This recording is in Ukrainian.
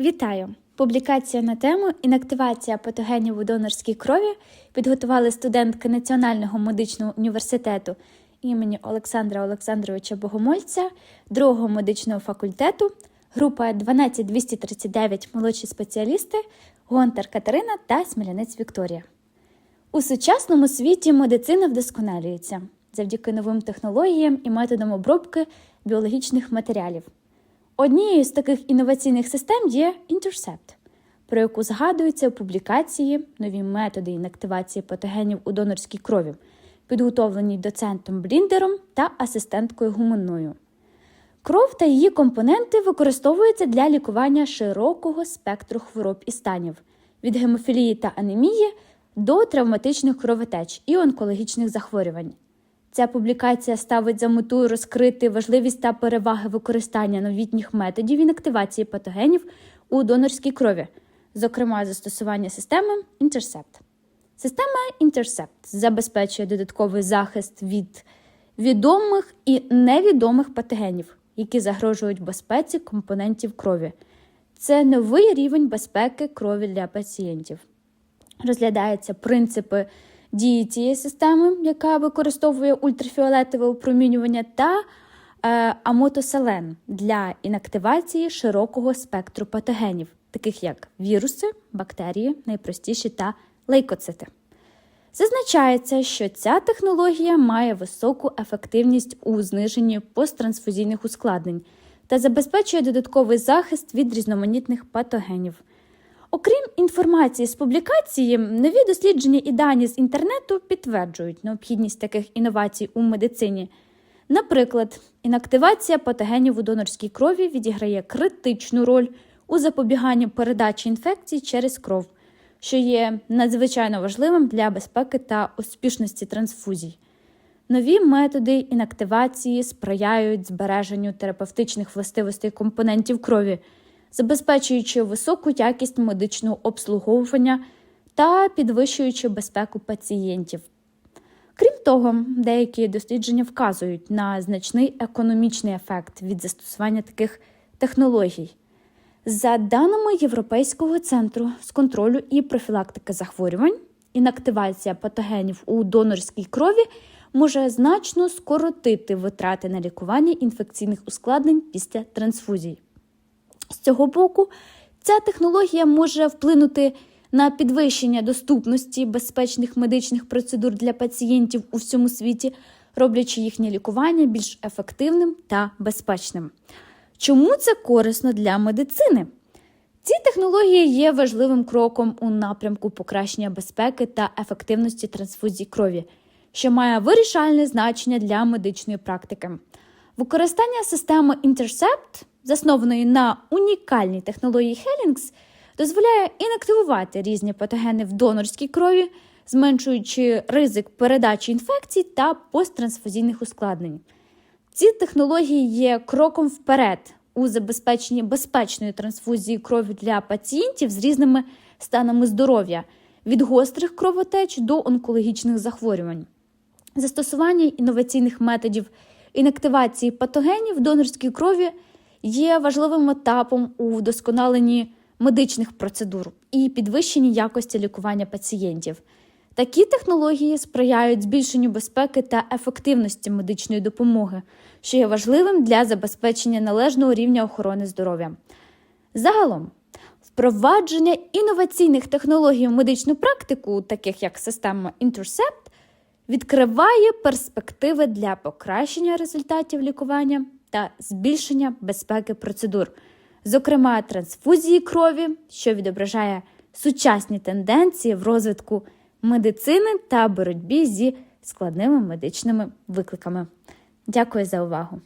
Вітаю! Публікація на тему Інактивація патогенів у донорській крові підготували студентки Національного медичного університету імені Олександра Олександровича Богомольця, другого медичного факультету, група 12239 молодші спеціалісти, Гонтар Катерина та Смілянець Вікторія. У сучасному світі медицина вдосконалюється завдяки новим технологіям і методам обробки біологічних матеріалів. Однією з таких інноваційних систем є Intercept, про яку згадується у публікації нові методи інактивації патогенів у донорській крові, підготовлені доцентом Бліндером та асистенткою Гуманною. Кров та її компоненти використовуються для лікування широкого спектру хвороб і станів від гемофілії та анемії до травматичних кровотеч і онкологічних захворювань. Ця публікація ставить за мету розкрити важливість та переваги використання новітніх методів інактивації патогенів у донорській крові, зокрема застосування системи Intercept. Система Intercept забезпечує додатковий захист від відомих і невідомих патогенів, які загрожують безпеці компонентів крові. Це новий рівень безпеки крові для пацієнтів. Розглядаються принципи дії цієї системи, яка використовує ультрафіолетове опромінювання, та е, амотоселен для інактивації широкого спектру патогенів, таких як віруси, бактерії, найпростіші та лейкоцити. Зазначається, що ця технологія має високу ефективність у зниженні посттрансфузійних ускладнень та забезпечує додатковий захист від різноманітних патогенів. Окрім інформації з публікації, нові дослідження і дані з інтернету підтверджують необхідність таких інновацій у медицині. Наприклад, інактивація патогенів у донорській крові відіграє критичну роль у запобіганні передачі інфекцій через кров, що є надзвичайно важливим для безпеки та успішності трансфузій. Нові методи інактивації сприяють збереженню терапевтичних властивостей компонентів крові забезпечуючи високу якість медичного обслуговування та підвищуючи безпеку пацієнтів. Крім того, деякі дослідження вказують на значний економічний ефект від застосування таких технологій. За даними Європейського центру з контролю і профілактики захворювань, інактивація патогенів у донорській крові може значно скоротити витрати на лікування інфекційних ускладнень після трансфузій. З цього боку, ця технологія може вплинути на підвищення доступності безпечних медичних процедур для пацієнтів у всьому світі, роблячи їхнє лікування більш ефективним та безпечним. Чому це корисно для медицини? Ці технології є важливим кроком у напрямку покращення безпеки та ефективності трансфузії крові, що має вирішальне значення для медичної практики. Використання системи Intercept заснованої на унікальній технології Helix, дозволяє інактивувати різні патогени в донорській крові, зменшуючи ризик передачі інфекцій та посттрансфузійних ускладнень. Ці технології є кроком вперед у забезпеченні безпечної трансфузії крові для пацієнтів з різними станами здоров'я від гострих кровотеч до онкологічних захворювань. Застосування інноваційних методів інактивації патогенів в донорській крові є важливим етапом у вдосконаленні медичних процедур і підвищенні якості лікування пацієнтів. Такі технології сприяють збільшенню безпеки та ефективності медичної допомоги, що є важливим для забезпечення належного рівня охорони здоров'я. Загалом, впровадження інноваційних технологій в медичну практику, таких як система Intercept, відкриває перспективи для покращення результатів лікування та збільшення безпеки процедур, зокрема трансфузії крові, що відображає сучасні тенденції в розвитку медицини та боротьбі зі складними медичними викликами. Дякую за увагу!